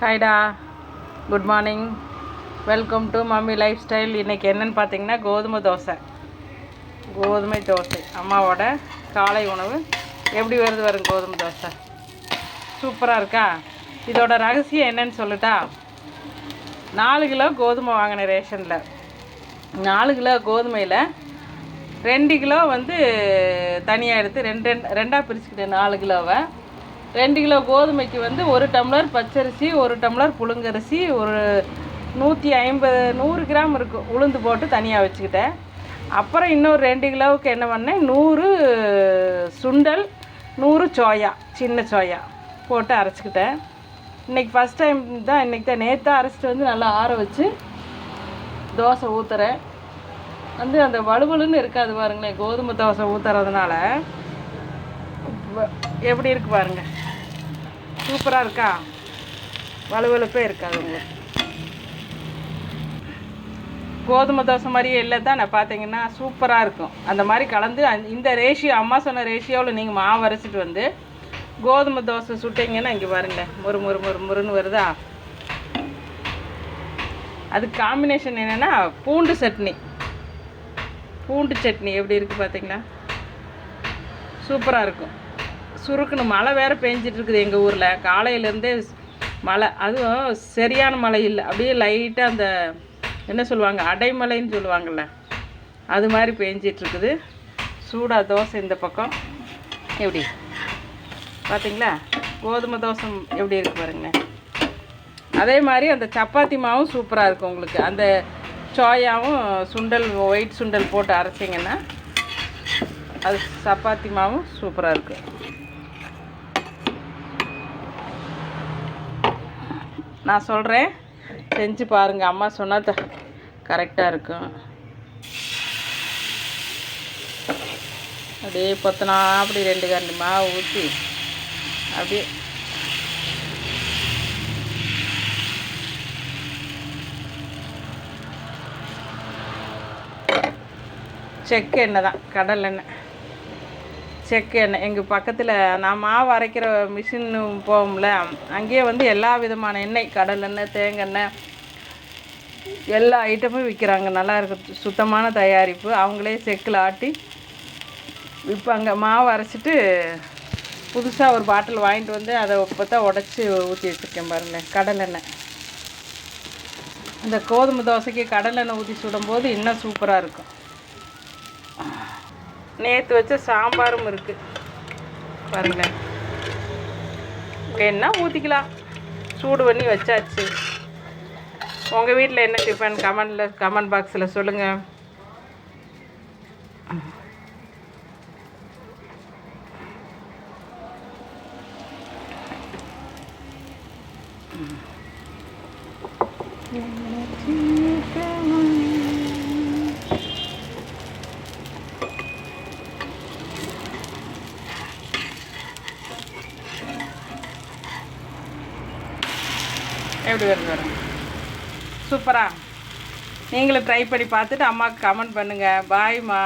ஹாய்டா good morning welcome to mummy lifestyle இன்றைக்கி என்னென்னு பார்த்தீங்கன்னா கோதுமை தோசை. கோதுமை தோசை. அம்மாவோட காலை உணவு. எப்படி வருது வரும் கோதுமை தோசை. சூப்பராக இருக்கா? இதோட ரகசியம் என்னன்னு சொல்லிட்டா நாலு கிலோ கோதுமை வாங்கினேன் ரேஷனில். நாலு கிலோ கோதுமையில் ரெண்டு கிலோ வந்து தனியாக எடுத்து ரெண்டு ரெண்டு ரெண்டாக பிரிச்சுக்கிட்டேன் நாலு கிலோவை. ரெண்டு கிலோ கோதுமைக்கு வந்து ஒரு டம்ளர் பச்சரிசி ஒரு டம்ளர் புழுங்கரிசி ஒரு நூற்றி ஐம்பது நூறு கிராம் இருக்கும் உளுந்து போட்டு தனியாக வச்சுக்கிட்டேன். அப்புறம் இன்னொரு ரெண்டு கிலோவுக்கு என்ன பண்ணேன்? நூறு சுண்டல் நூறு சோயா சின்ன சோயா போட்டு அரைச்சிக்கிட்டேன். இன்றைக்கி ஃபஸ்ட் டைம் தான் இன்றைக்கி தான் நேற்று அரைச்சிட்டு வந்து நல்லா ஆற வச்சு தோசை ஊற்றுறேன் வந்து அந்த வலுவலுன்னு இருக்காது பாருங்களேன் கோதுமை தோசை ஊற்றுறதுனால எப்படி இருக்கு பாருங்க. சூப்பராக இருக்கா? வலுவலுப்பே இருக்காது உங்களுக்கு. கோதுமை தோசை மாதிரியே இல்லை தான் நான் பார்த்தீங்கன்னா சூப்பராக இருக்கும். அந்த மாதிரி கலந்து இந்த ரேஷியோ அம்மா சொன்ன ரேஷியோவில் நீங்கள் மாவு அரைச்சிட்டு வந்து கோதுமை தோசை சுட்டிங்கன்னா இங்கே பாருங்களேன் முறு முறு முறு முறுன்னு வருதா? அது காம்பினேஷன் என்னென்னா பூண்டு சட்னி. பூண்டு சட்னி எப்படி இருக்குது பார்த்தீங்களா சூப்பராக இருக்கும். சுருக்குன்னு மழை வேறு பெஞ்சிட்டு இருக்குது எங்கள் ஊரில். காலையிலேருந்தே மழை. அதுவும் சரியான மழை இல்லை. அப்படியே லைட்டாக அந்த என்ன சொல்லுவாங்க? அடைமலைன்னு சொல்லுவாங்கள்ல அது மாதிரி பெஞ்சிட்ருக்குது. சூடாக தோசை இந்த பக்கம். எப்படி? பார்த்தீங்களா கோதுமை தோசை எப்படி இருக்குது பாருங்களேன். அதே மாதிரி அந்த சப்பாத்தி மாவும் சூப்பராக இருக்கும் உங்களுக்கு. அந்த சோயாவும் சுண்டல் ஒயிட் சுண்டல் போட்டு அரைச்சிங்கன்னா அது சப்பாத்தி மாவும் சூப்பராக இருக்குது நான் சொல்கிறேன் செஞ்சு பாருங்கள் அம்மா சொன்னால் கரெக்டாக இருக்கும் அப்படியே பொத்தனா அப்படி ரெண்டு கரண்டி மாவு ஊற்றி அப்படியே செக்கு எண்ணெய் தான் கடல் எண்ணெய். செக்கு எண்ணெய் எங்கள் பக்கத்தில் நான் மாவு அரைக்கிற மிஷின் போகும்ல அங்கேயே வந்து எல்லா விதமான எண்ணெய் கடல் எண்ணெய் தேங்காய் எல்லா ஐட்டமும் விற்கிறாங்க நல்லா இருக்கு சுத்தமான தயாரிப்பு. அவங்களே செக்கில் ஆட்டி விற்பாங்க மாவு அரைச்சிட்டு புதுசாக ஒரு பாட்டில் வாங்கிட்டு வந்து அதை இப்போ தான் உடச்சி ஊற்றி வச்சுருக்கேன் பாருங்களேன். கடலெண்ணெய் இந்த கோதுமை தோசைக்கு கடலெண்ணெய் ஊற்றி சுடும்போது இன்னும் சூப்பராக இருக்கும். நேற்று வச்ச சாம்பாரும் இருக்குது பாருங்களேன் என்ன ஊற்றிக்கலாம் சூடு பண்ணி வச்சாச்சு. உங்கள் வீட்டில் என்ன டிஃபன் கமெண்டில் கமெண்ட் பாக்ஸில் சொல்லுங்கள் எப்படி வருது வரும் சூப்பராக நீங்களும் ட்ரை பண்ணி பார்த்துட்டு அம்மாவுக்கு கமெண்ட் பண்ணுங்கள் பாய்மா